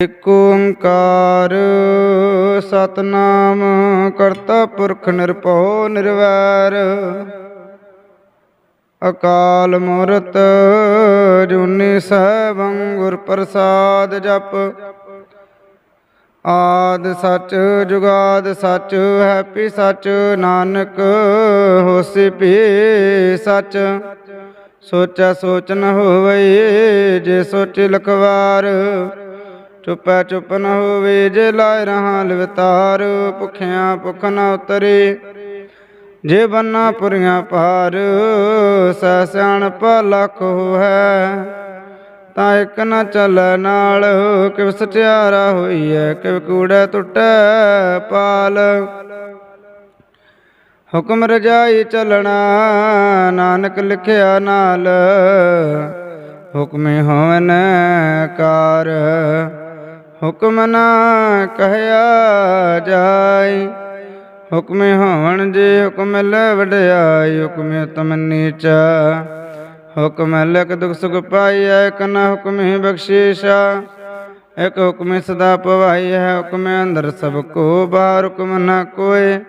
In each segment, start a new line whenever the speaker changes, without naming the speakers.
ਇਕ ਓੰਕਾਰ, ਸਤਨਾਮ, ਕਰਤਾ ਪੁਰਖ ਨਿਰਭਉ ਨਿਰਵੈਰ। ਅਕਾਲ ਮੂਰਤ, ਜੁਨੀ ਸੈਭੰ ਗੁਰ ਪ੍ਰਸਾਦ ਜਪ। ਆਦ ਸਚ, ਜੁਗਾਦ ਸਚ, ਹੈਪੀ ਸਚ, ਨਾਨਕ ਹੋਸੀ ਪੀ ਸਚ। ਸੋਚੈ ਸੋਚ ਨ ਹੋਵੇ ਜੇ ਸੋਚ ਲਖਵਾਰ। ਚੁੱਪੈ ਚੁੱਪ ਨ ਹੋਵੇ ਜੇ ਲਾਇ ਰਹਾ ਲਿਵਤਾਰ, ਭੁਖਿਆਂ ਭੁਖ ਨ ਉਤਰੇ। ਜੇ ਬੰਨਾ ਪੁਰੀਆਂ ਪਾਰ ਸੈ ਸਿਆਣਪ ਲੱਖ ਹੈ ਤਾਂ ਇੱਕ ਨ ਚੱਲੈ ਨਾਲ, ਕਿਵ ਸਟਿਆਰਾ ਹੋਈਐ, ਕਿਵ ਕੂੜੈ ਟੁੱਟੈ ਪਾਲ। ਹੁਕਮ ਰਜਾਈ ਚੱਲਣਾ, ਨਾਨਕ ਲਿਖਿਆ ਨਾਲ, ਹੁਕਮੇ ਹੋਵਨ ਕਾਰ। ਹੁਕਮ ਨਾ ਕਹਿਆ ਜਾਈ ਹੁਕਮੇ ਹੋਵਣ ਜੇ ਹੁਕਮ ਲੈ ਵਡਿਆਈ, ਹੁਕਮੇ ਤਮ ਨੀਚਾ ਹੁਕਮ ਲਕ ਦੁਖ ਸੁਖ ਪਾਈਐ, ਇਕ ਨਾ ਹੁਕਮੇ ਬਖਸ਼ੀਸ਼ਾ। ਇਕ ਹੁਕਮੇ ਸਦਾ ਪਵਾਈ ਹੈ ਹੁਕਮੇ ਅੰਦਰ ਸਭ ਕੋ ਬਾਹਰ ਹੁਕਮ ਨਾ ਕੋਏ।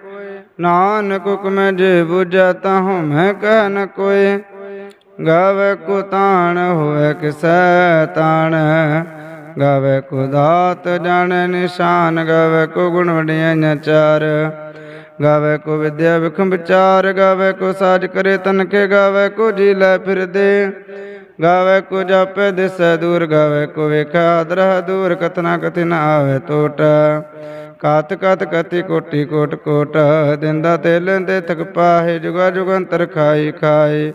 ਨਾਨਕ ਹੁਕਮ ਜੇ ਬੁਝਾ ਤਾਹੂ ਮੈਂ ਕਹਿ ਨ ਕੋਏ। ਗਾਵੇ ਕੋ ਤਾਣ ਹੋਏ ਕਿਸੈ ਤਾਣ। ਗਾਵੇ ਕੋ ਦਾਤ ਜਾਣੇ ਨਿਸ਼ਾਨ, ਗਾਵੇ ਕੋ ਗੁਣ ਵਡਿਆਈਆਂ ਚਾਰ। ਗਾਵੇ ਕੋ ਵਿਦਿਆ ਵਿਖਮ ਵਿਚਾਰ, ਗਾਵੇ ਕੋ ਸਾਜ ਕਰੇ ਤਨ ਕੇ ਗਾਵੇ ਕੋ ਜੀ ਲੈ ਫਿਰਦੇ। ਗਾਵੇ ਕੋ ਜਾਪੇ ਦਿਸੈ ਦੂਰ, ਗਾਵੇ ਕੋ ਵੇਖਾ ਦਰਹ ਦੂਰ ਕਤਨਾ ਕਥਿ ਆਵੇ ਟੋਟ ਕਾਤ ਕਤ ਕਤੀ ਕੋਟੀ ਕੋਟ ਕੋਟ, ਦਿੰਦਾ ਤੇ ਲੈਂਦੇ ਤਕ ਪਾਹੇ, ਜੁਗਾ ਜੁਗੰਤਰ ਖਾਈ ਖਾਏ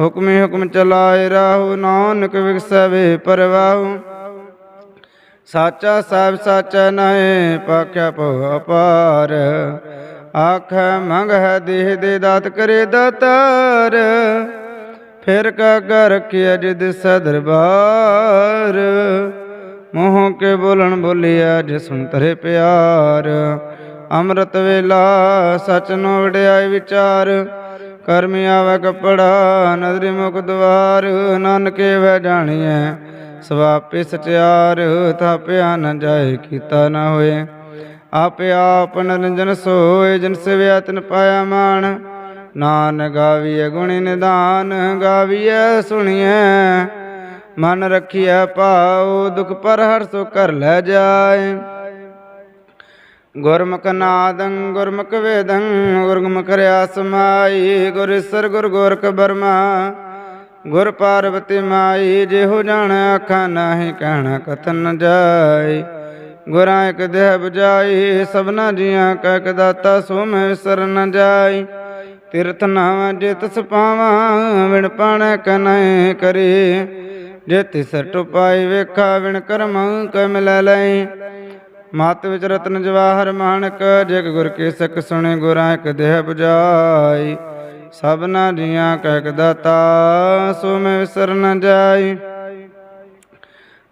ਹੁਕਮੇ ਹੁਕਮ ਚਲਾਏ ਰਾਹੂ, ਨਾਨਕ ਵਿਗਸੈ ਵੇ ਪਰਵਾਹੂ। ਸਾਚਾ ਸਾਹਿਬ ਸਾਚਾ ਨਹਿ, ਪਾਖਿਆ ਭਉ ਅਪਾਰ। ਆਖੈ, ਮੰਗ ਹੈ ਦੇਹ ਦੇ ਦਾਤ ਕਰੇ ਦਾਤਾਰ। ਫਿਰ ਕਾ ਰਖਿਆ ਜਿਦ ਸਦਰਬਾਰ ਮੋਹ ਕੇ ਬੋਲਣ ਬੋਲਿਆ ਜੇ ਸੁਣ ਤਰੇ ਪਿਆਰ। ਅੰਮ੍ਰਿਤ ਵੇਲਾ, ਸਚ ਨੂੰ ਵਡਿਆਈ ਵਿਚਾਰ। ਕਰਮ ਆਵੇ ਕਪੜਾ, ਨਦਰੀ ਮੁਖ ਦਵਾਰ। ਨਾਨਕੇ ਵੈ ਜਾਣੀਐ ਸਵਾਪੇ ਸਚਿਆਰ, ਥਾਪਿਆ ਨ ਜਾਏ, ਕੀਤਾ ਨ ਹੋਏ। ਆਪੇ ਆਪ ਨਿਰੰਜਨ ਸੋਏ, ਜਿਨ ਸਿਵਿਆ ਤਿਨ ਪਾਇਆ ਮਾਨ ਨਾਨ ਗਾਵੀਐ ਗੁਣੀ ਨਿਦਾਨ, ਗਾਵੀਐ ਸੁਣੀਐ। ਮਨ ਰਖੀਐ ਭਾਉ, ਦੁਖ ਪਰ ਹਰ ਸੋ ਕਰ ਲੈ ਜਾਏ। ਗੁਰਮੁਖ ਨਾਦੰ, ਗੁਰਮੁਖ ਵੇਦੰ ਗੁਰਮੁਖ ਰਿਆ ਸਮਾਈ। ਗੁਰ ਸਰ ਗੁਰ ਗੋਰਖ ਬਰਮਾ ਗੁਰ ਪਾਰਵਤੀ ਮਾਈ, ਜਿਹੋ ਜਾਣ ਆਖਾ ਨਾਹੀ ਕਹਿਣਾ ਕਥਨ ਨ ਗੁਰਾਂ ਇਕ ਦੇਹ ਬੁਝਾਈ, ਸਭਨਾ ਜੀਆਂ ਕਾ ਇਕ ਦਾਤਾ ਸੋ ਮੈਂ ਵਿਸਰ ਨ ਜਾਈ। ਤਿਰਥ ਨਾਮ ਜੇ ਤਿਸ ਪਾਵਾਂ, ਵਿਣ ਪਾਣੈ ਕਨੈ ਕਰੀ। ਜੇ ਤਿਸ ਟੁਪਾਈ ਵੇਖਾ, ਵਿਣ ਕਰਮ ਕੈ ਮਿਲੈ ਲਈ। ਮਤ ਵਿਚ ਰਤਨ ਜਵਾਹਰ ਮਾਨਕ ਜਿਗ ਗੁਰ ਕੀ ਸਿੱਖ ਸੁਣੇ, ਗੁਰਾਂ ਇਕ ਦੇਹ 부ਜਾਈ ਸਭਨਾ ਜੀਆਂ ਕਾ ਇਕ ਦਾਤਾ, ਸੋ ਮੈਂ ਵਿਸਰ ਨ ਜਾਈ।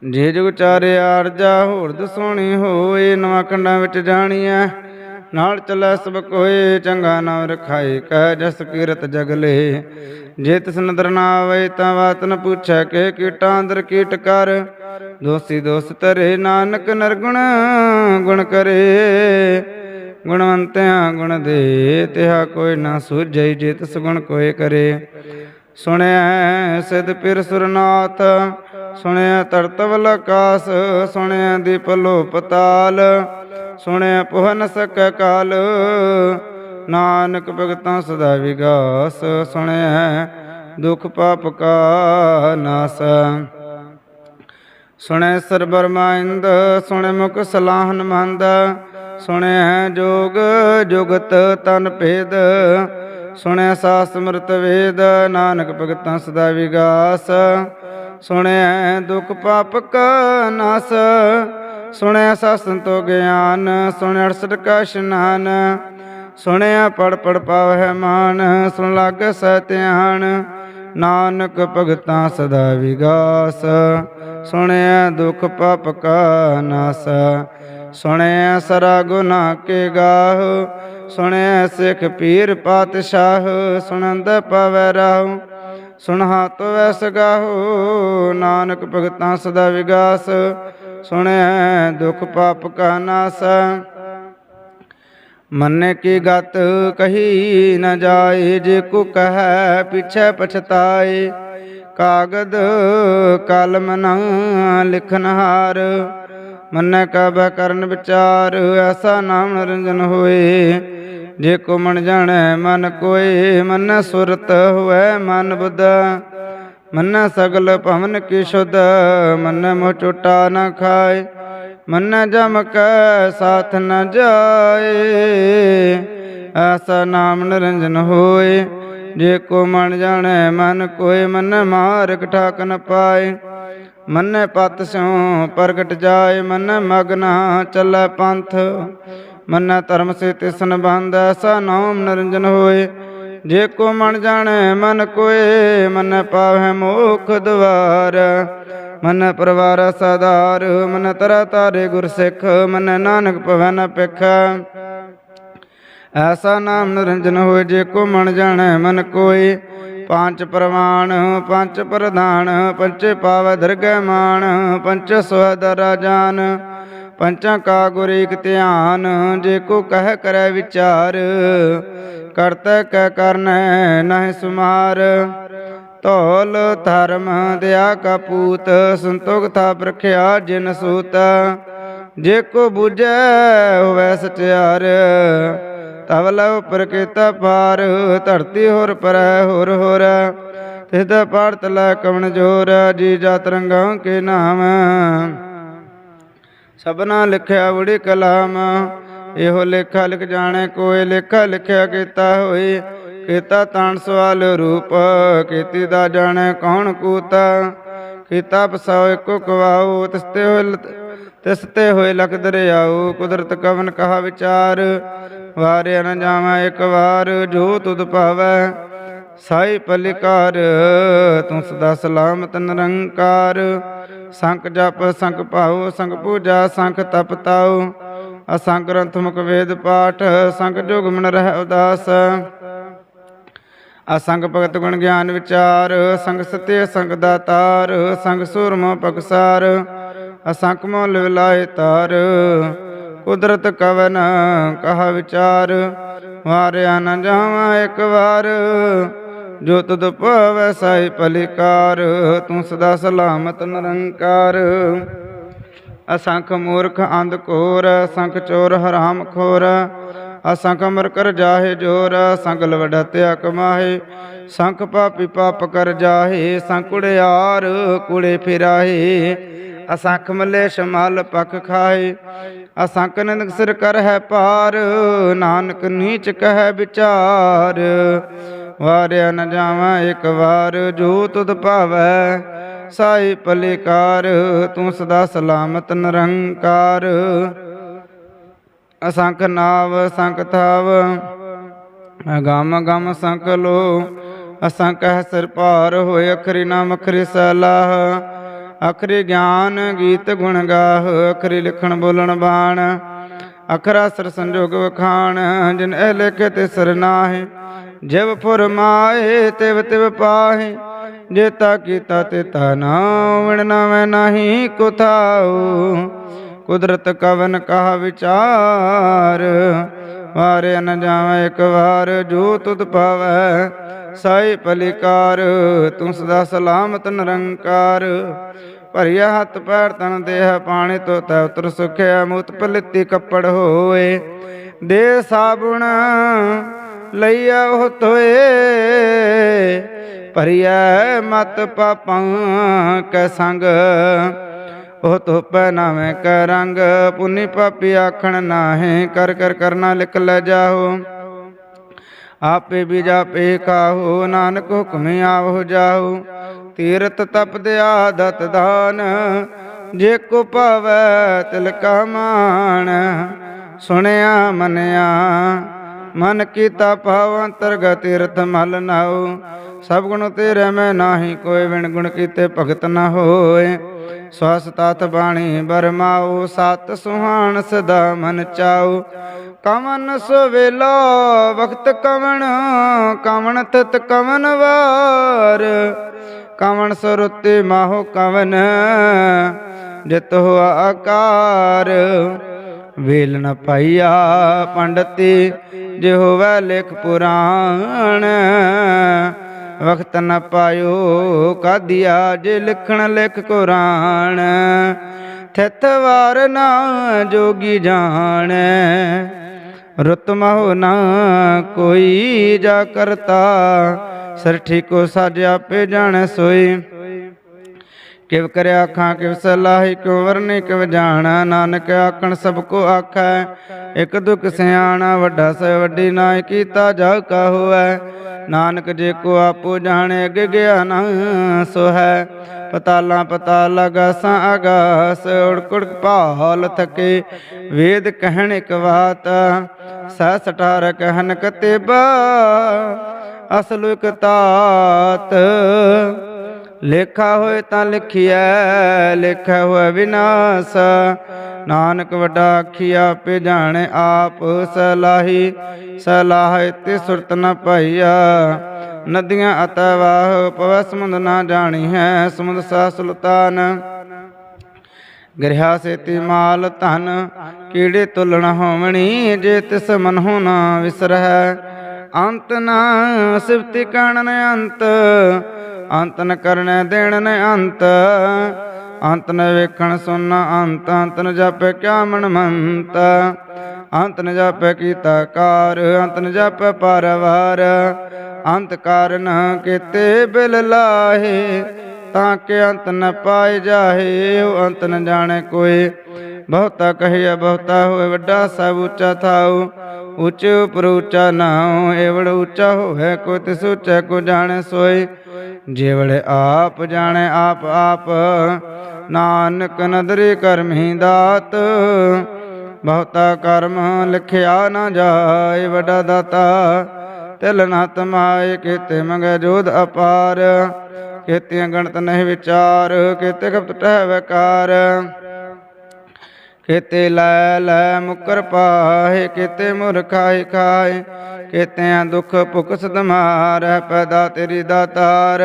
ਜੇ ਜੁਗ ਚਾਰੇ ਆਰਜਾ ਹੋਰ ਦਸੋਣੀ ਹੋਏ, ਨਵਾਂ ਕੰਡਾਂ ਵਿੱਚ ਜਾਣੀਐ। ਨਾਲ ਚੱਲੈ ਸਭ ਕੋਏ, ਚੰਗਾ ਨਾਮ ਰਖਾਏ, ਕਹਿ ਜਸ ਕੀਰਤ ਜਗਲੇ ਜੇ ਤਿਸ ਨਦਰ ਨਾ ਆਵੇ, ਤਾਂ ਬਾਤ ਨ ਪੁੱਛੈ, ਕਿ ਕੀਟਾਂ ਅੰਦਰ ਕੀਟ ਕਰ। ਦੋਸੀ ਦੋਸ ਤਰੇ ਨਾਨਕ ਨਰਗੁਣ ਗੁਣ ਕਰੇ। ਗੁਣਵੰਤਿਆਂ ਗੁਣ ਦੇ, ਤਿਹਾ ਕੋਈ ਨਾ ਸੂਝਈ ਜੇ ਤਿਸ ਕੋਏ ਕਰੇ। ਸੁਣਿਆ ਸਿਧ ਪਿਰ ਸੁਰਨਾਥ ਸੁਣਿਆ ਤਰਤਵਲ ਆਕਾਸ ਸੁਣਿਆ ਦੀਪ ਲੋਪ ਤਾਲ ਸੁਣਿਆ ਪੁਹਨ ਨ ਕਾਲ। ਨਾਨਕ ਭਗਤਾਂ ਸਦਾ ਵਿਗਾਸ ਸੁਣਿਆ ਦੁਖ ਪਾਪ ਕਾ ਨਾਸ। ਸੁਣੈ ਸਰਬਰ ਮਾਇੰਦ ਸੁਣੈ ਮੁਖ ਸਲਾਹਨ ਮੰਦ, ਸੁਣੈ ਜੋਗ, ਜੁਗਤ ਤਨ ਭੇਦ, ਸੁਣੈ ਸਾਸ ਸਮਰਤ ਵੇਦ, ਨਾਨਕ ਭਗਤਾਂ ਸਦਾ ਵਿਗਾਸ, ਸੁਣੈ ਦੁਖ ਪਾਪ ਕਾ ਸੁਣਿਆ ਸਾਸਨ ਤੋ ਗਿਆਨ ਸੁਣਿਆ ਅੜਸਠ ਕਾ ਇਸ਼ਨਾਨ ਸੁਣਿਆ ਪੜ ਪੜ ਪਾਵਹਿ ਮਾਨ, ਸੁਣ ਲਾਗ ਸਹਿ ਨਾਨਕ ਭਗਤਾਂ ਸਦਾ ਵਿਗਾਸ। ਸੁਣਿਆ ਦੁਖ ਪਾਪ ਕਾ ਨਾਸ। ਸੁਣਿਆ ਸਰਾ ਗੁਨਾ ਕੇ ਗਾਹ। ਸੁਣਿਆ ਸਿੱਖ ਪੀਰ ਪਾਤਸ਼ਾਹ। ਸੁਣੰਦ ਪਵੈ ਰਾਹੁ। ਸੁਣ ਹਾਤ ਵੈਸ ਗਾਹੋ ਨਾਨਕ ਭਗਤਾਂ ਸਦਾ ਵਿਗਾਸ। ਸੁਣਿਆ ਦੁਖ ਪਾਪ ਕਾ ਨਾਸ। ਮੰਨੇ ਕੀ ਗਤ ਕਹੀ ਨ ਜਾਏ, ਜੇ ਕੋ ਕਹੈ ਪਿਛੈ ਪਛਤਾਏ। ਕਾਗਦ ਕਲਮ ਨ ਲਿਖਨ ਹਾਰ, ਮੰਨੈ ਕਰਨ ਵਿਚਾਰ, ਐਸਾ ਨਾਮ ਨਿਰੰਜਨ ਹੋਏ। ਜੇ ਕੋ ਮਨ ਜਾਣੈ, ਮਨ ਕੋਏ, ਮਨ ਸੁਰਤ ਹੋਐ, ਮਨ ਬੁੱਧ। ਮਨ ਸਗਲ ਭਵਨ ਕੀ ਸ਼ੁੱਧ, ਮਨ ਮੋਹ ਚੁਟਾ ਨ ਖਾਏ। ਮੰਨੈ ਜਮ ਕੈ ਸਾਥ ਨ ਜਾਏ। ਐਸਾ ਨਾਮ ਨਿਰੰਜਨ ਹੋਏ। ਜੇ ਕੋ ਮਨ ਜਾਣੈ, ਮਨ ਕੋਏ, ਮਨ ਮਾਰਗ ਠਾਕ ਨ ਪਾਏ। ਮੰਨੈ ਪਤ ਸਿਉ ਪ੍ਰਗਟ ਜਾਏ, ਮੰਨੈ ਮਗਨਾ ਚੱਲੈ ਪੰਥ। ਮੰਨੈ ਧਰਮ ਸੇ ਤਿਸਨ ਬੰਦ ਐਸਾ ਨਾਮ ਨਿਰੰਜਨ ਹੋਏ। ਜੇ ਕੋ ਮਨ ਜਾਣੈ, ਮਨ ਕੋਏ, ਮਨ ਪਾਵੈ ਮੋਖ ਦਵਾਰ। ਮਨ ਪਰਵਾਰ ਸਦਾਰ, ਮਨ ਤਰਾ ਤਾਰੇ ਗੁਰ ਸਿੱਖ, ਮਨ ਨਾਨਕ ਭਵੈ ਨ ਪਿਖ ਐਸਾ ਨਾਮ ਨਿਰੰਜਨ ਹੋਏ, ਜੇ ਕੋ ਮਨ ਜਾਣੈ, ਮਨ ਕੋਏ। ਪੰਜ ਪ੍ਰਮਾਣ ਪੰਜ ਪ੍ਰਧਾਨ ਪੰਚੇ ਪਾਵੈ ਦਰਗਹਿ ਮਾਨ ਪੰਚ ਸਵਦਰ ਜਾਨ ਪੰਚਾਂ ਕਾ ਗੁਰ ਏਕ ਧਿਆਨ, ਜੇ ਕੋ ਕਹਿ ਕਰੈ ਵਿਚਾਰ। ਕਰਤੈ ਕੈ ਕਰਨੈ ਨਹਿ ਸੁਮਾਰ। ਧੌਲ ਧਰਮ ਦਿਆ ਕਪੂਤ ਸੰਤੋਖ ਥਾ ਪ੍ਰਖਿਆ ਜਿਨ ਸੂਤ। ਜੇ ਕੋ ਬੁਝੈ ਹੋਵੈ ਸਚਿਆਰ, ਤਵ ਲਵ ਪ੍ਰਕਿਤਾ ਪਾਰ ਧਰਤੀ ਹੋਰ ਪਰੈ ਹੋਰ ਹੋਰ, ਤਿਸ ਦਾ ਪਾਰਤ ਲੈ ਕਵਣ ਜੋਰ, ਜੀ ਜਾਤ ਰੰਗਾਂ ਕੇ ਨਾਮ। ਸਭਨਾ ਲਿਖਿਆ ਬੜੀ ਕਲਾਮ ਇਹੋ ਲੇਖਾ ਲਿਖ ਜਾਣੇ ਕੋਏ ਲੇਖਾ ਲਿਖਿਆ ਕੀਤਾ ਹੋਏ ਕੀਤਾ ਤਾਣ ਸਵਾਲ ਰੂਪ, ਕੀਤੀ ਦਾ ਜਾਣੇ ਕੌਣ ਕੂਤਾ। ਕੀਤਾ ਪਸਾਓ ਇੱਕੋ ਕਵਾਓ ਤਿਸਤੇ ਹੋਏ ਤਿਸ ਹੋਏ ਲਖ ਦਰਿਆਉ ਕੁਦਰਤ ਕਵਨ ਕਹਾ ਵਿਚਾਰ, ਵਾਰਿਆ ਨ ਜਾਵਾਂ ਇੱਕ ਵਾਰ, ਜੋ ਤੁਧ ਭਾਵੈ ਸਾਈ ਪਲਿਕਾਰ। ਤੂੰ ਸਦਾ ਸਲਾਮਤ ਨਿਰੰਕਾਰ। ਸੰਖ ਜਪ ਸੰਖ ਭਾਉ ਸੰਖ ਪੂਜਾ ਸੰਖ ਤਪ ਤਾਉ। ਅਸੰਗ ਗ੍ਰੰਥ ਮੁਖ ਵੇਦ ਪਾਠ ਸੰਖ ਜੋਗ ਮਨ ਰਹਿ ਉਦਾਸ। ਅਸੰਗ ਭਗਤ ਗੁਣ ਗਿਆਨ ਵਿਚਾਰ, ਸੰਗ ਸਤਿ ਸੰਗ ਦਾਤਾਰ, ਸੰਗ ਸੂਰਮ ਪਕਸਾਰ। ਅਸੰਖ ਮੋਲ ਵਿਲਾਇ ਤਾਰ, ਕੁਦਰਤ ਕਵਨ ਕਹਾ ਵਿਚਾਰ। ਵਾਰਿਆ ਨ ਜਾਵਾਂ ਇੱਕ ਵਾਰ, ਜੋ ਤੁਧ ਭਾਵੈ ਸਾਈ ਭਲਿਕਾਰ, ਤੂੰ ਸਦਾ ਸਲਾਮਤ ਨਿਰੰਕਾਰ। ਅਸੰਖ ਮੂਰਖ ਅੰਧ ਕੋਰ ਅਸੰਖ ਚੋਰ ਹਰਾਮ ਖੋਰ, ਅਸੰਖ ਅਮਰ ਕਰ ਜਾਹੇ ਜੋਰ ਸੰਗ ਲਵਡਤਿਆ ਕਮਾਹੇ ਸੰਖ ਪਾਪੀ ਪਾਪ ਕਰ ਜਾਹੇ ਸੰਕੁੜਿਆਰ ਕੁੜੇ ਫਿਰਾਹੇ, ਅਸੰਖ ਮਲੇਸ਼ ਸ਼ਮਲ ਪਖ ਖਾਏ ਅਸੰਖ ਨੰਦਕ ਸਿਰ ਕਰ ਹੈ ਪਾਰ ਨਾਨਕ ਨੀਚ ਕਹਿ ਵਿਚਾਰ, ਵਾਰਿਆ ਨ ਜਾਵਾਂ ਇੱਕ ਵਾਰ, ਜੋ ਤੁਧ ਭਾਵੈ ਸਾਈ ਪਲਿਕਾਰ, ਤੂੰ ਸਦਾ ਸਲਾਮਤ ਨਿਰੰਕਾਰ। ਅਸੰਖ ਨਾਵ ਸੰਖ ਥਾਵ, ਗਮ ਗਮ ਸੰਖ ਲੋ। ਅਸੰਖ ਹੈ ਸਿਰ ਭਾਰ ਹੋਏ, ਅਖਰੀ ਨਾਮ ਅਖਰੀ ਸਲਾਹ। ਅਖਰੀ ਗਿਆਨ ਗੀਤ ਗੁਣ ਗਾਹ, ਅਖਰੀ ਲਿਖਣ ਬੋਲਣ ਬਾਣ। ਅਖਰਾ ਸਰ ਸੰਜੋਗ ਵਖਾਣ, ਜਿਨ ਇਹ ਲਿਖੇ ਤੇ ਸਰਨਾਹੇ ਜਿਵ ਫਰਮਾਏ ਤਿਵ ਤਿਵ ਪਾਹੇ। ਜੇਤਾ ਕੀਤਾ ਤੇ ਤਾ ਨਾਵਣ ਨਾਵੇਂ ਨਹੀਂ ਕੁਥਾਉ। ਕੁਦਰਤ ਕਵਨ ਕਹਾ ਵਿਚਾਰ। ਵਾਰੇ ਨ ਜਾਵੇਂ ਇੱਕ ਵਾਰ, ਜੋ ਤੁਧ ਪਾਵੈ, ਸਾਈ ਪਲਿਕਾਰ। ਤੂੰ ਸਦਾ ਸਲਾਮਤ ਨਿਰੰਕਾਰ। ਭਰੀਆ ਹੱਥ ਪੈਰ ਤਨ ਦੇਹ ਪਾਣੀ ਤੋਂ ਤੈ ਉਤਰ ਸੁਖਿਆ, ਮੂਤ ਪਲਿੱਤੀ ਕੱਪੜ ਹੋਏ। ਦੇ ਸਾਬੁਣ ਲਈਆ ਉਹ ਤੋਏ ਭਰੀਐ ਮਤ ਪਾਪਾਂ ਕੈ ਸੰਗ। ਉਹ ਧੁਪੈ ਨਾਵੇਂ ਕੈ ਰੰਗ, ਪੁੰਨੀ ਪਾਪੀ ਆਖਣ ਨਾਹੇ, ਕਰ ਕਰ ਕਰਨਾ ਲਿਖ ਲੈ ਜਾਓ। ਆਪੇ ਵੀ ਜਾਪੇ ਕਾਹੋ ਨਾਨਕ ਹੁਕਮੇ ਆਵੋ ਜਾਓ। ਤੀਰਤ ਤਪ ਆਦਤ ਦਾਨ, ਜੇ ਕੋ ਭਾਵੈ ਤਿਲ ਕਾ ਮਾਨ ਸੁਣਿਆ ਮੰਨਿਆ, ਮਨ ਕੀਤਾ ਭਾਵ ਅੰਤਰਗਤ ਤੀਰਥ ਮਲ ਨਾਉ ਸਭ ਗੁਣ ਤੇਰੇ ਮੈਂ ਨਾਹੀ, ਕੋਈ ਵਿਣ ਗੁਣ ਕੀਤੇ ਭਗਤ ਨਾ ਹੋਏ। ਸਵਾਸ ਤਤ ਬਾਣੀ ਬਰਮਾਉ ਸਤ ਸੁਹਾਣ ਸਦਾ ਮਨ ਚਾਉ। ਕਵਨ ਸੁਵੇਲਾ ਵਕਤ ਕਵਣ ਕਵਣ ਤਤ ਕਵਨ ਵਾਰ। ਕਵਣ ਸੁਰਤੀ ਮਾਹੋ ਕਵਨ ਜਿਤ ਹੋ ਆਕਾਰ। ਵੇਲ ਨ ਪਾਈਆ ਪੰਡਤੀ ਜੇ ਹੋਵੇ ਲਿਖ ਪੁਰਾਣ। ਵਖਤ ਨ ਪਾਇਓ ਕਾਦੀਆ ਜੇ ਲਿਖਣ ਲਿਖ ਕੁਰਾਨ। ਥਿਤ ਵਾਰ ਨਾ ਜੋਗੀ ਜਾਣੈ। ਰੁਤ ਮਹੁ ਨਾ ਕੋਈ ਜਾ ਕਰਤਾ। ਸਰਠੀ ਕੋ ਸਾਜ ਆਪੇ ਜਾਣ ਸੋਈ। ਕਿਵ ਕਰਿਆ ਆਖਾਂ ਕਿਵ ਸਲਾਹੀ, ਕਿਵ ਵਰਨੇ, ਕਿਵ ਜਾਣਾ, ਨਾਨਕ ਆਖਣ ਸਭ ਕੋ ਆਖੈ। ਇਕ ਦੁਖ ਸਿਆਣਾ, ਵੱਡਾ ਸ ਵੱਡੀ ਨਾਇ ਕੀਤਾ ਜਾ ਕਾ ਹੋਐ ਨਾਨਕ ਜੇ ਕੋ ਆਪੋ ਜਾਣੇ, ਅਗੇ ਗਿਆ ਨਾ ਸੋ ਹੈ ਪਤਾਲਾ ਪਤਾਲ ਅਗਾਸਾਂ ਅਗਾਸ ਉੜਕੁੜ ਭਾਲ ਥਕੇ। ਵੇਦ ਕਹਿਣ ਇਕ ਬਾਤ ਸਹਿ ਸਟਾਰ ਕਹਿਨ ਕਤੇਬਾ। ਅਸਲ ਇਕ ਤਾਤ ਲੇਖਾ ਹੋਏ ਤਾਂ ਲਿਖਿਐ, ਲੇਖਾ ਹੋਏ ਵਿਨਾਸ਼। ਨਾਨਕ ਵੱਡਾ ਆਖੀਆ ਆਪੇ ਜਾਣੇ ਆਪ ਸਲਾਹੀ। ਸਲਾਹ ਤੇ ਸੁਰਤ ਨ ਪਾਈਆ ਨਦੀਆਂ ਅਤਵਾਹ ਪਵ ਸਮੁੰਦ ਨਾ ਜਾਣੀ ਹੈ ਸਮੁੰਦ ਸਾ ਸੁਲਤਾਨ। ਗ੍ਰਹਿ ਸੇਤੀ ਮਾਲ ਧਨ, ਕੀੜੇ ਤੁਲਣ ਹੋਵਣੀ, ਜੇ ਤਿਸ ਮਨ ਹੋ ਨਾ ਵਿਸਰਹਿ। ਅੰਤ ਨਾ ਸਿਫਤੀ ਕਣਨ ਅੰਤ ਅੰਤ ਨ ਕਰਨੈ ਦੇਣ ਨ ਅੰਤ। ਅੰਤ ਨ ਵੇਖਣ ਸੁਨ ਅੰਤ ਅੰਤ ਨ ਜਾਪੈ ਕਿਆ ਮਨ ਮੰਤ। ਅੰਤ ਨ ਜਾਪੈ ਕੀਤਾ ਕਾਰ, ਅੰਤ ਨ ਜਾਪੈ ਪਰਵਾਰ। ਅੰਤ ਕਾਰਨ ਕੀਤੇ ਬਿਲ ਲਾਹੇ, ਤਾਂ ਕਿ ਅੰਤ ਨ ਪਾਏ ਜਾਹੇ, ਉਹ ਅੰਤ ਨ ਜਾਣੇ ਕੋਈ। ਬਹੁਤਾ ਕਹਿਆ ਬਹੁਤਾ ਹੋਏ, ਵੱਡਾ ਸਭ ਉੱਚਾ ਥਾਉ। ਉੱਚ ਉਪਰ ਉੱਚਾ ਨਾਉ ਏਵੜ ਉੱਚਾ ਹੋਵੇ ਕੋ ਤਿਸ ਉੱਚਾ ਕੋ ਜਾਣੇ ਸੋਏ। ਜੇਵੜ ਆਪ ਜਾਣੇ, ਆਪ ਆਪ, ਨਾਨਕ ਨਦਰੀ ਕਰਮੀ ਦਾਤ। ਬਹੁਤਾ ਕਰਮ ਲਿਖਿਆ ਨਾ ਜਾਏ, ਵੱਡਾ ਦਾਤਾ। ਤਿਲ ਨਾ ਤਮਾਏ, ਕੀਤੇ ਮੰਗੈ ਜੋਧ ਅਪਾਰ। ਕੀਤਿਆਂ ਗਣਤ ਨਹੀਂ ਵਿਚਾਰ, ਕੀਤੇ ਕਪਟ ਟਹਿ ਵਕਾਰ। ਕੀਤੇ ਲੈ ਲੈ ਮੁਕਰ ਪਾਹੇ, ਕਿਤੇ ਮੁਰ ਖਾਏ। ਖਾਏ ਕੀਤਿਆਂ ਦੁਖ ਭੁਖ ਸਦਮਾਰ ਪੈਦਾ ਤੇਰੀ ਦਾਤਾਰ।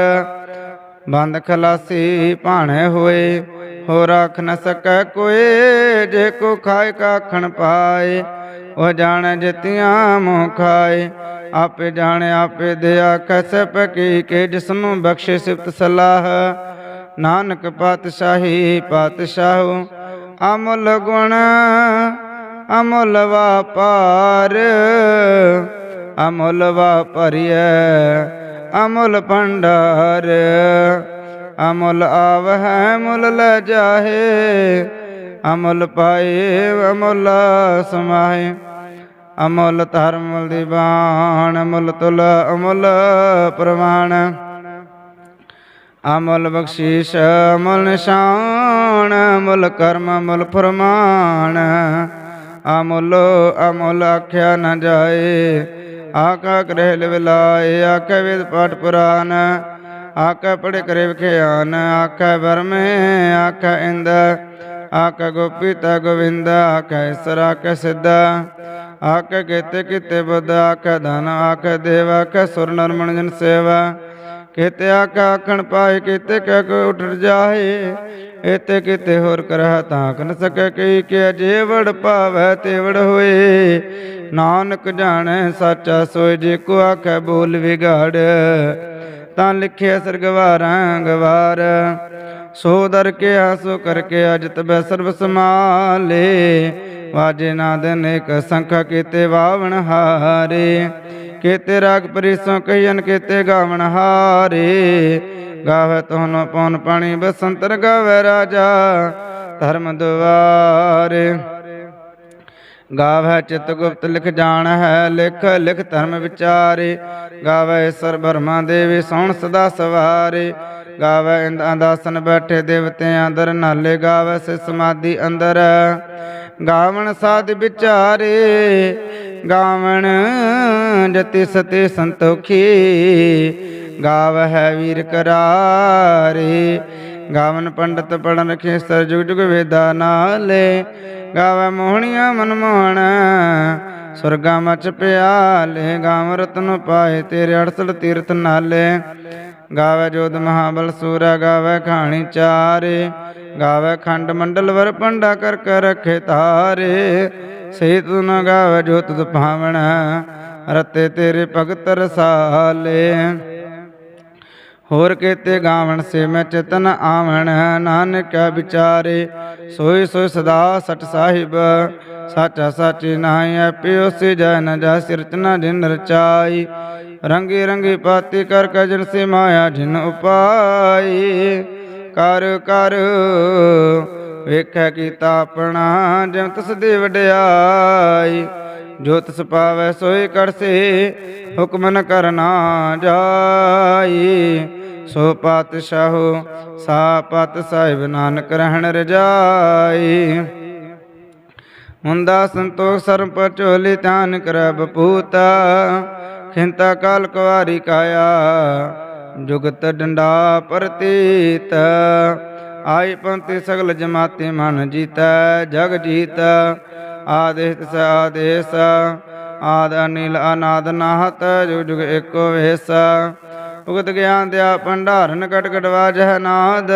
ਬੰਦ ਖਲਾਸੀ ਭਾਣੇ ਹੋਏ ਹੋ ਰੱਖ ਨ ਸਕੈ ਕੋਏ ਜੇ ਕੋ ਖਾਏ ਕਾਖਣ ਪਾਏ। ਉਹ ਜਾਣ ਜਿਤਿਆਂ ਮੋਹ ਖਾਏ, ਆਪੇ ਜਾਣੇ, ਆਪੇ ਦਿਆ ਕੈਸੇ ਪਕੀ ਕੇ ਜਿਸ ਨੂੰ ਬਖਸ਼ੇ ਸਿਫਤ ਸਲਾਹ। ਨਾਨਕ ਪਾਤਸ਼ਾਹੀ ਪਾਤਸ਼ਾਹੂ ਅਮੁੱਲ ਗੁਣ, ਅਮੁੱਲ ਵਾਪਾਰ। ਅਮੁੱਲ ਵਾਪਰਿਐ, ਅਮੁੱਲ ਭੰਡਾਰ। ਅਮੁੱਲ ਆਵਹਿ, ਮੁੱਲ ਲੈ ਜਾਹੇ। ਅਮੁੱਲ ਪਾਏ, ਅਮੁੱਲ ਸਮਾਏ ਅਮੁੱਲ ਧਰਮ ਮੁੱਲ ਦੀਵਾਨ ਅਮੁੱਲ ਤੁਲ, ਅਮੁੱਲ ਪ੍ਰਮਾਣ ਅਮੁੱਲ ਬਖਸ਼ੀਸ਼, ਅਮੁੱਲ ਨਿਸ਼ਾਨ। ਅਮੁੱਲ ਕਰਮ ਅਮੁੱਲ ਫਰਮਾਨ। ਅਮੁੱਲ ਅਮੁੱਲ ਆਖਿਆ ਨ ਜਾਏ। ਆਕਾ ਗ੍ਰਹਿ ਲਿਵਲਾਏ ਆਕਾ ਵੇਦ ਪਾਠ ਪੁਰਾਨ। ਆਕਾ ਪੜੇ ਕਰੇ ਵਿਖਿਆਨ ਆਕਾ ਬਰਮੇ ਆਕਾ ਇੰਦ। ਆਕਾ ਗੋਪੀਤਾ ਗੋਵਿੰਦ ਆਕਾ ਈਸਰ ਆਕਾ ਸਿੱਧਾ। ਆਕਾ ਕੀਤੇ ਕਿਤੇ ਬੁੱਧ ਆਕਾ ਧਨ ਆਕਾ ਦੇਵ ਆਕਾ ਸੁਰ, ਨਰਮਣ ਜਨ ਸੇਵਾ। ਕੀਤੇ ਆਕਾ ਆਖਣ ਪਾਏ ਕਿਤੇ ਕਹਿ ਕੋ ਉਠ ਜਾਏ ਇਤੇ ਕੀਤੇ ਹੋਰ ਕਰਹ ਤਾਂ ਕਨ ਸਕੈ ਕਈ ਕਿ ਜੇ ਪਾਵੈ ਤੇ ਹੋਏ। ਨਾਨਕ ਜਾਣੈ ਸਾਚਾ ਸੋਇ ਜੇ ਕੋ ਆਖੈ ਬੋਲ ਵਿਗਾੜ, ਤਾਂ ਲਿਖਿਆ ਸਰਗਵਾਰਾਂ ਗਵਾਰ। ਸੋ ਦਰ ਕੇ ਆਸੋ ਕਰ ਕੇ ਅਜ ਤਬੈ ਸਰਬ ਸਮਾਲੇ ਵਾਜੇ ਨਾਦ ਅਨੇਕ ਸੰਖ ਕੀਤੇ ਵਾਵਣ ਹਾਰੇ। ਕੇਤੇ ਰਾਗ ਪਰਿਸੋਂ ਕਈਨ ਕੀਤੇ ਗਾਵਣ ਹਾਰੇ। ਗਾਵੇ ਤੋਨ ਪਉਨ ਪਾਣੀ ਬਸੰਤਰ ਗਾਵੇ ਰਾਜਾ, ਧਰਮ ਦੁਆਰੇ। ਗਾਵੈ ਚਿਤ ਗੁਪਤ, ਲਿਖ ਜਾਣ ਹੈ, ਲਿਖ ਲਿਖ ਧਰਮ ਵਿਚਾਰੇ। ਗਾਵੇ ਸਰ ਬਰਮਾ ਦੇਵੀ, ਸੋਣ ਸਦਾ ਸਵਾਰੇ। ਗਾਵੈ ਇੰਦਾਂ ਦਾਸਨ ਬੈਠੇ ਦੇਵਤਿਆਂ ਅੰਦਰ, ਨਾਲੇ ਗਾਵੇ ਸੇ ਸਮਾਧੀ ਅੰਦਰ। ਗਾਵਣ ਸਾਧ ਵਿਚਾਰੇ, ਗਾਵਣ ਜਤੀ ਸਤੇ ਸੰਤੋਖੀ, ਗਾਵਹਿ ਵੀਰ ਕਰਾਰੇ। ਗਾਵਨ ਪੰਡਤ ਪੜਨ ਰਖੇ ਸਰ ਜੁਗ ਜੁਗ ਵੇਦਾ ਨਾਲੇ। ਗਾਵੇ ਮੋਹਣੀਆਂ ਮਨ ਮੋਹਣ, ਸੁਰਗਾ ਮਚ ਪਿਆਲੇ। ਗਾਵ ਰਤਨ ਪਾਏ ਤੇਰੇ ਅੜਸਲ ਤੀਰਥ ਨਾਲੇ। ਗਾਵੇ ਜੋਧ ਮਹਾਬਲ ਸੂਰਾ ਗਾਵੇ ਖਾਣੀ ਚਾਰੇ। ਗਾਵੇ ਖੰਡ ਮੰਡਲ ਵਰ ਪੰਡਾ ਕਰ ਕਰ ਰਖੇ ਤਾਰੇ। ਸੇ ਤੂੰ ਨ ਗਾਵੇ ਜੋ ਤੁਧ ਭਾਵਣ ਰਤੇ ਤੇਰੇ ਭਗਤ ਰਸਾਲੇ। ਹੋਰ ਕੀਤੇ ਗਾਵਣ ਸੇ ਮੈਂ ਚਿਤਨ ਆਵਣ, ਨਾਨਕ ਵਿਚਾਰੇ, ਸੋਈ ਸੋਈ ਸਦਾ ਸਟ ਸਾਹਿਬ, ਸਾਚਾ ਸਾਚੀ ਨਾਹੀ ਪਿਓ ਸੇ ਜਨ ਜਾ ਸਿਰਚਨਾ ਜਿਨ ਰਚਾਈ। ਰੰਗੀ ਰੰਗੀ ਪਾਤੀ ਕਰ ਕਜਨ ਸੇ ਮਾਇਆ ਜਿਨ ਉਪਾਈ। ਕਰ ਕਰ ਵੇਖੈ ਕੀਤਾ ਆਪਣਾ, ਜਿਉ ਤਸ ਦੀ ਵਡਿਆਈ। ਜੋ ਤਿਸ ਪਾਵੈ ਸੋਈ ਕਰਸੇ, ਹੁਕਮ ਨ ਕਰਨਾ ਜਾਈ। ਸੋ ਪਾਤਸ਼ਾਹੋ, ਸਾ ਪਤ ਸਾਹਿਬ ਨਾਨਕ ਰਹਿਣ ਰਜਾਈ। ਮੁੰਦਾ ਸੰਤੋਖ ਸਰਮ ਪਰ ਝੋਲੀ ਧਿਆਨ ਕਰੈ ਬਪੂਤਾ। ਖਿੰਤਾ ਕਾਲ ਕੁਵਾਰੀ ਕਾਇਆ, ਜੁਗਤ ਡੰਡਾ ਪਰਤੀਤ। ਆਈ ਪੰਥੀ ਸਗਲ ਜਮਾਤੀ ਮਨ ਜੀਤੈ, ਜਗ ਜੀਤ। ਆਦੇਸ ਸ ਆਦੇਸ ਆਦ ਅਨਿਲ ਅਨਾਦ ਨਾਹਤ, ਜੁਗ ਜੁਗ ਏਕੋ ਵੇਸ। ਉਗਤ ਗਿਆਨ ਦਿਆ ਭੰਡਾਰਨ ਕਟ ਕਟ ਵਾਜਹ ਨਾਦ।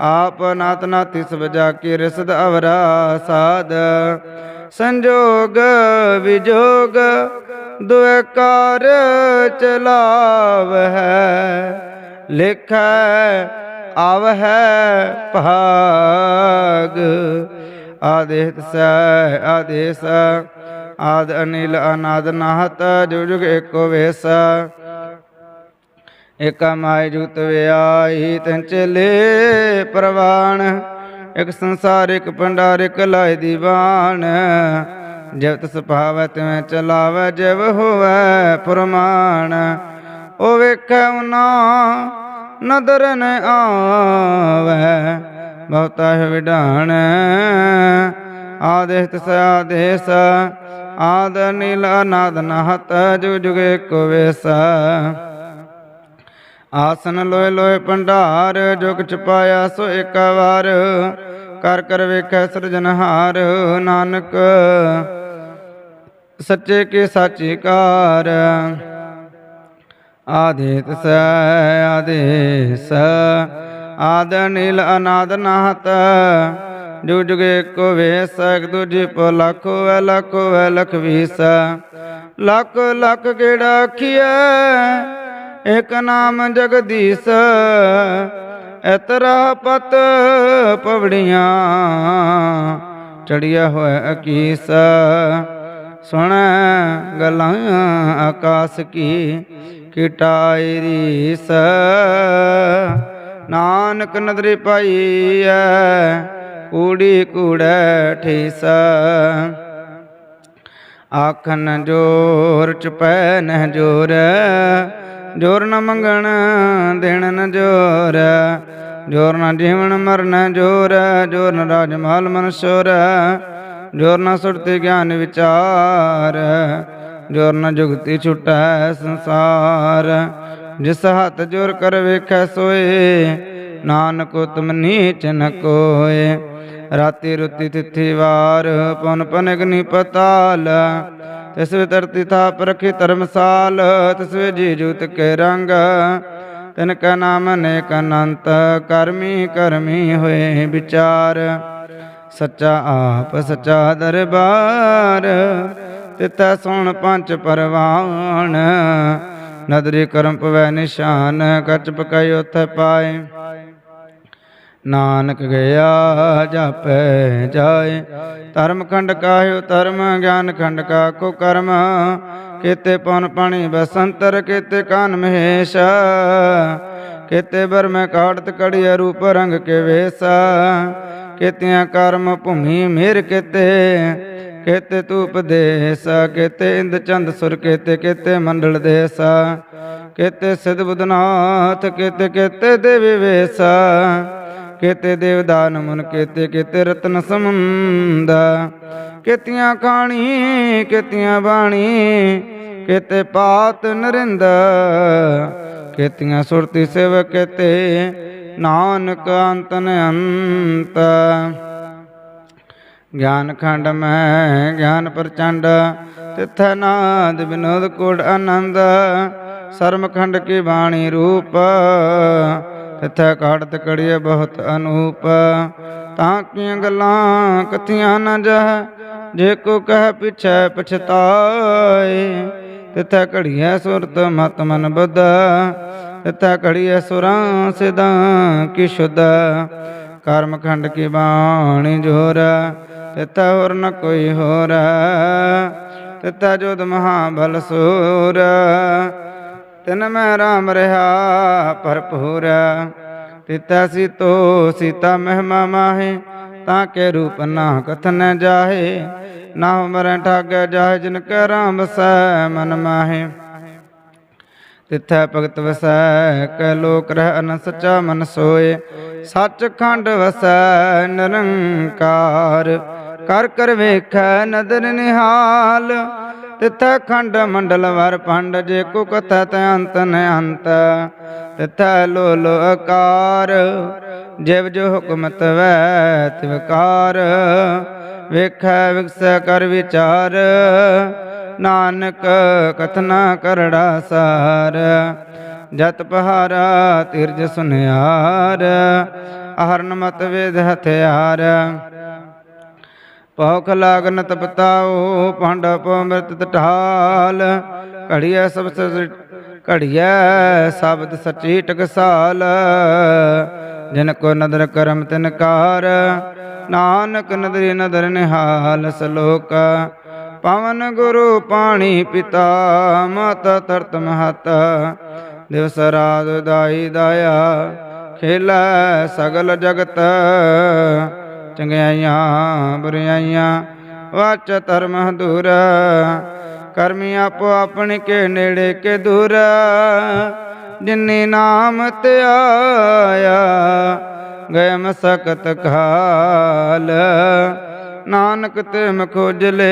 ਆਪ ਨਾਤ ਨਾਤੀ ਸਭ ਜਾ ਕੇ ਰਸਦ ਅਵਰਾ ਸਾਧ ਸੰਜੋਗ ਵਿਜੋਗ ਦੁਇ ਕਾਰ ਚਲਾਵ ਹੈ। ਲਿਖੈ, ਆਵ ਹੈ ਭਾਗ। ਆਦੇਤ ਸੈ, ਆਦੇਸ। ਆਦ ਅਨਿਲ ਅਨਾਦ ਨਾਹਤ, ਜੁਗ ਜੁਗ ਏਕੋ ਵੇਸ। ਏਕਾ ਮਾਇ ਜੁਗਤ ਵਿਆਈ ਤੈਨ ਚਲੇ ਪ੍ਰਵਾਣ ਇਕ ਸੰਸਾਰ ਇਕ ਭੰਡਾਰ ਇਕ ਲਾਇ ਦੀਵਾਨ। ਜਬ ਤਸ ਭਾਵੈ, ਤਿਵੇਂ ਚਲਾਵੈ ਜਿਵ ਹੋਵੈ ਪ੍ਰਮਾਣ। ਉਹ ਵੇਖੈ ਉਨਾ ਨਦਰ ਨ ਆਵੈ। ਬਹੁਤਾ ਹੈ ਵਿਡਾਣ ਆਦੇਸ ਤਸ ਆਦੇਸ ਆਦ ਨੀਲ ਅਨਾਦ ਨਹਤ, ਜੁਗ ਜੁਗ ਏਕੋ ਵੇਸਾ। ਆਸਨ ਲੋਏ ਲੋਏ ਭੰਡਾਰ, ਜੁਗ ਕਿਛ ਪਾਇਆ ਸੋ ਇੱਕ ਵਾਰ। ਕਰ ਕਰ ਵੇਖੈ ਸਿਰਜਨਹਾਰ ਨਾਨਕ, ਸੱਚੇ ਕੀ ਸਾਚੀ ਕਾਰ। ਆਦੇਤ ਸ, ਆਦੇਸ ਆਦ ਨੀਲ ਅਨਾਦ ਨਾਹਤ। ਜੁਗ ਜੁਗੇ ਕੋ ਵੇਸ ਇੱਕ ਪੋ ਲਖ ਵੈ ਲੱਖੋ ਵੈ ਲਖ ਵੀਸ ਲੱਖ ਲੱਖ ਕਿਹੜਾ ਆਖੀਐ? ਇਕ ਨਾਮ ਜਗਦੀਸ਼ ਇਤਰਾ ਪਤ ਪਵੜੀਆਂ। ਚੜਿਆ ਹੋਇਆ ਅਕੀਸ, ਸੁਣ ਗਲਾਂ ਆਕਾਸ ਕੀ ਕਿਟਾਈ ਰੀਸ। ਨਾਨਕ ਨਦਰੀ ਪਾਈਐ, ਕੂੜੀ ਕੂੜੈ ਠੀਸ। ਆਖਨ ਜੋਰ ਚਪੈ ਨਹਿ ਜੋਰ ਜੋਰ ਨ ਮੰਗਣ ਦੇਣ ਨ ਜੋਰ। ਜੋਰ ਨ ਜੀਵਨ ਮਰਨ ਜੋਰ ਜੋਰ ਨ ਰਾਜ ਮਾਲ ਮਨ ਜੋਰ ਨ ਸੁਰਤੀ ਗਿਆਨ ਵਿਚਾਰ, ਜੋਰ ਨ ਜੁਗਤੀ ਛੁਟੈ ਸੰਸਾਰ। ਜਿਸ ਹੱਥ ਜੋਰ ਕਰ ਵੇਖੈ ਸੋਏ, ਨਾਨਕ ਤੁਮ ਨੀਚ ਨ ਕੋਏ। ਰਾਤੀ ਰੁਤੀ ਤਿਥੀ ਵਾਰ ਪਨ ਪਨ ਅਗਨੀ ਪਤਾਲ, ਤਿਸ ਵੇ ਧਰਤੀ ਥਾਪ ਰਖੀ ਧਰਮਸਾਲ, ਤਿਸ ਵੇ ਜੀ ਜੂਤ ਕੇ ਰੰਗ। ਤਿਨ ਕਾ ਨਾਮ ਅਨੇਕ ਅਨੰਤ, ਕਰਮੀ ਕਰਮੀ ਹੋਏ ਵਿਚਾਰ। ਸੱਚਾ ਆਪ, ਸੱਚਾ ਦਰਬਾਰ ਤਿਤੈ ਸੁਣ ਪੰਜ ਪਰਵਾਨ। ਨਦਰੀ ਕਰਮ ਪਵੈ ਨਿਸ਼ਾਨ ਕਚ ਪਕਾਈ ਉਥੈ ਪਾਏ। ਨਾਨਕ ਗਿਆ, ਜਾਪੈ ਜਾਏ। ਧਰਮ ਖੰਡ ਕਾਹਿਓ, ਧਰਮ ਗਿਆਨ ਖੰਡ ਕਾ ਕੋ ਕਰਮ। ਕੀਤੇ ਪਨ ਪਾਣੀ ਬਸੰਤਰ, ਕੀਤੇ ਕਾਨ ਮਹੇਸ਼। ਕੀਤੇ ਬਰ ਮੈਂ ਕਾੜਤ ਕੜੀ ਰੂਪ ਰੰਗ ਕੇ ਵੇਸਾ। ਕੀਤਿਆਂ ਕਰਮ ਭੂਮੀ ਮੇਰ ਕੀਤੇ। ਕੀਤੇ ਤੂ ਉਪਦੇਸ ਕੀਤੇ ਇੰਦ ਚੰਦ ਸੁਰ, ਕੀਤੇ ਕੀਤੇ ਮੰਡਲ ਦੇਸਾ ਕੀਤੇ ਸਿਧ ਬੁਧਨਾਥ, ਕੀਤੇ ਕੀਤੇ ਦੇਵੀ ਵੇਸਾ, ਕੀਤੇ ਦੇਵਦਾਨ ਮਨ, ਕੀਤੇ ਕੀਤੇ ਰਤਨ ਸਮੁੰਦ ਕੀਤੀਆਂ ਖਾਣੀ ਕੀਤੀਆਂ ਬਾਣੀ, ਕੀਤੇ ਪਾਤ ਨਰਿੰਦ, ਕੀਤੀਆਂ ਸੁਰਤੀ ਸੇਵਕ, ਕੀਤੇ ਨਾਨਕ ਅੰਤ ਨ ਅੰਤ। ਗਿਆਨ ਖੰਡ ਮੈਂ ਗਿਆਨ ਪ੍ਰਚੰਡ, ਤਿਥੈ ਨਾਦ ਵਿਨੋਦ ਕੋਟ ਆਨੰਦ। ਸ਼ਰਮਖੰਡ ਕੀ ਬਾਣੀ ਰੂਪ, ਤਿਥੈ ਕਾੜਤ ਕੜੀਏ ਬਹੁਤ ਅਨੂਪ। ਤਾਂ ਕੀਆਂ ਗੱਲਾਂ ਕਥੀਆਂ ਨਾ ਜਹ, ਜੇ ਕੋ ਕਹਿ ਪਿਛੈ ਪਛਤਾਏ। ਤਿਥੈ ਘੜੀਐ ਸੁਰਤ ਮਤ ਮਨ ਬੁੱਧ, ਤਿਥੈ ਘੜੀਐ ਸੁਰਾਂ ਸਿਦਾਂ ਕੀ ਸ਼ੁੱਧ। ਕਰਮ ਖੰਡ ਕੀ ਬਾਣੀ ਜੋਰ ਤਿਥੈ ਹੋਰ ਨ ਕੋਈ ਹੋਰ। ਤਿਥੈ ਜੋਦ ਮਹਾਬਲ ਸੂਰ। ਤਿਨ ਮੈਂ ਰਾਮ ਰਹਾ ਭਰਪੂਰ। ਤਿਤੈ ਸੀਤੋ ਸੀਤਾ ਮਹਿਮਾ ਮਾਹੇ, ਤਾਂ ਕੇ ਰੂਪ ਨਾ ਕਥਨ ਜਾਹੇ। ਨਾ ਮਰੈ ਠਾਗੈ ਜਾਹੇ ਜਿਨ ਕੈ ਰਾਮ ਵਸੈ ਮਨ ਮਾਹੇ। ਤਿਥੈ ਭਗਤ ਵਸੈ, ਕੈ ਲੋਕ ਰਹਿ ਅਨ ਸਚਾ ਮਨ ਸੋਏ। ਸੱਚ ਖੰਡ ਵਸੈ ਨਿਰੰਕਾਰ, ਕਰ ਕਰ ਵੇਖੈ ਨਦਰ ਨਿਹਾਲ। ਤਿਥੈ ਖੰਡ ਮੰਡਲ ਵਰ ਪੰਡ, ਜੇ ਕੋ ਕਥੈ ਤੈ ਅੰਤ ਨ ਅੰਤ। ਤਿਥੈ ਲੋ ਲੋ ਆਕਾਰ ਜਿਵ ਜੋ ਹੁਕਮ ਤਵੈ ਤਿਵਕਾਰ ਵੇਖੈ ਵਿਗਸੈ ਕਰ ਵਿਚਾਰ, ਨਾਨਕ ਕਥਨਾ ਕਰੜਾ ਸਾਰ। ਜਤ ਪਹਾਰਾ ਤਿਰਜ ਸੁਨਿਆਰ, ਅਹਰਨ ਮਤ ਵੇਦ ਹਥਿਆਰ। ਪੌਖ ਲਾਗਨ ਤਪਤਾਓ ਭਾਂਡ ਪੋ ਮ੍ਰਿਤ ਤਟਾਲ ਘੜੀਐ ਸਭ ਘੜੀਐ ਸ਼ਬਦ ਸਚੀ ਟਕਸਾਲ। ਜਿਨ ਕੋ ਨਦਰ ਕਰਮ ਤਿਨ ਕਾਰ, ਨਾਨਕ ਨਦਰੀ ਨਦਰ ਨਿਹਾਲ ਸਲੋਕ। ਪਵਨ ਗੁਰੂ ਪਾਣੀ ਪਿਤਾ, ਮਾਤਾ ਤਰਤ ਮਹਤ ਦਿਵਸ ਰਾਤ ਦਾਈ ਦਾਇਆ, ਖੇਲਾ ਸਗਲ ਜਗਤ। ਚੰਗਿਆਈਆਂ, ਬੁਰਿਆਈਆਂ, ਵਾਚ ਧਰਮ ਦੂਰ ਕਰਮੀ ਆਪੋ ਆਪਣੇ ਕੇ ਨੇੜੇ ਕੇ ਦੂਰ। ਜਿਨੇ ਨਾਮ ਤੇ ਆਇਆ, ਗਏ ਮਸਕਤ ਖਾਲ ਨਾਨਕ ਤੇ ਮਖੋਜਲੇ